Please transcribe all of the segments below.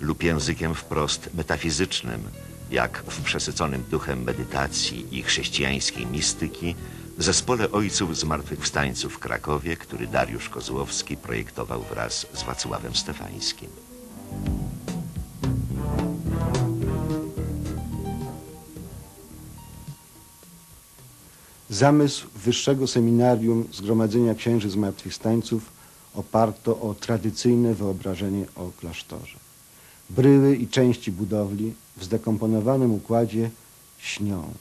lub językiem wprost metafizycznym, jak w przesyconym duchem medytacji i chrześcijańskiej mistyki zespole ojców zmartwychwstańców w Krakowie, który Dariusz Kozłowski projektował wraz z Wacławem Stefańskim. Zamysł Wyższego Seminarium Zgromadzenia Księży Zmartwychwstańców oparto o tradycyjne wyobrażenie o klasztorze. Bryły i części budowli w zdekomponowanym układzie śnią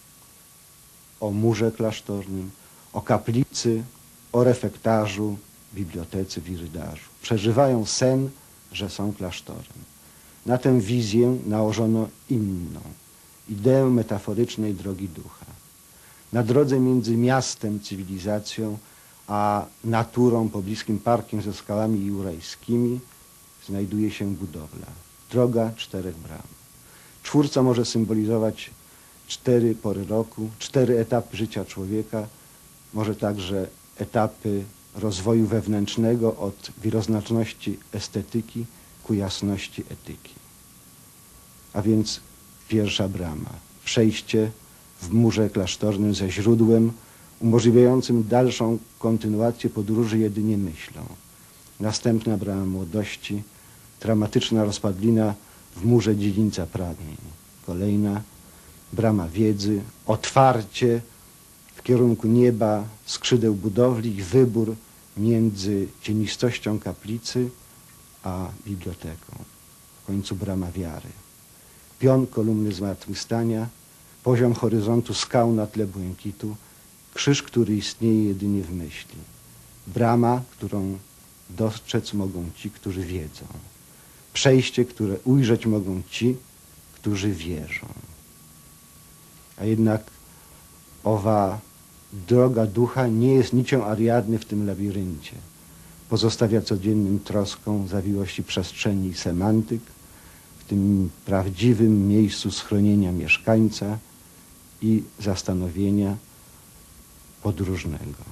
o murze klasztornym, o kaplicy, o refektarzu, bibliotece, wirydarzu. Przeżywają sen, że są klasztorem. Na tę wizję nałożono inną, ideę metaforycznej drogi ducha. Na drodze między miastem, cywilizacją, a naturą, pobliskim parkiem ze skałami jurajskimi znajduje się budowla. Droga czterech bram. Czwórca może symbolizować cztery pory roku, cztery etapy życia człowieka, może także etapy rozwoju wewnętrznego od wieloznaczności estetyki ku jasności etyki. A więc pierwsza brama, przejście w murze klasztornym ze źródłem umożliwiającym dalszą kontynuację podróży jedynie myślą. Następna brama młodości, dramatyczna rozpadlina w murze dziedzińca pragnień. Kolejna brama wiedzy, otwarcie w kierunku nieba, skrzydeł budowli wybór między cienistością kaplicy a biblioteką. W końcu brama wiary. Pion kolumny zmartwychwstania, poziom horyzontu skał na tle błękitu, krzyż, który istnieje jedynie w myśli. Brama, którą dostrzec mogą ci, którzy wiedzą. Przejście, które ujrzeć mogą ci, którzy wierzą. A jednak owa droga ducha nie jest nicią Ariadny w tym labiryncie. Pozostawia codziennym troską zawiłości przestrzeni i semantyk, w tym prawdziwym miejscu schronienia mieszkańca i zastanowienia podróżnego.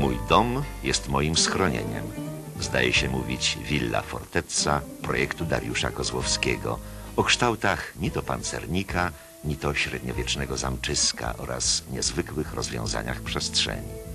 Mój dom jest moim schronieniem. Zdaje się mówić Villa Fortezza projektu Dariusza Kozłowskiego o kształtach ni to pancernika, ni to średniowiecznego zamczyska oraz niezwykłych rozwiązaniach przestrzeni.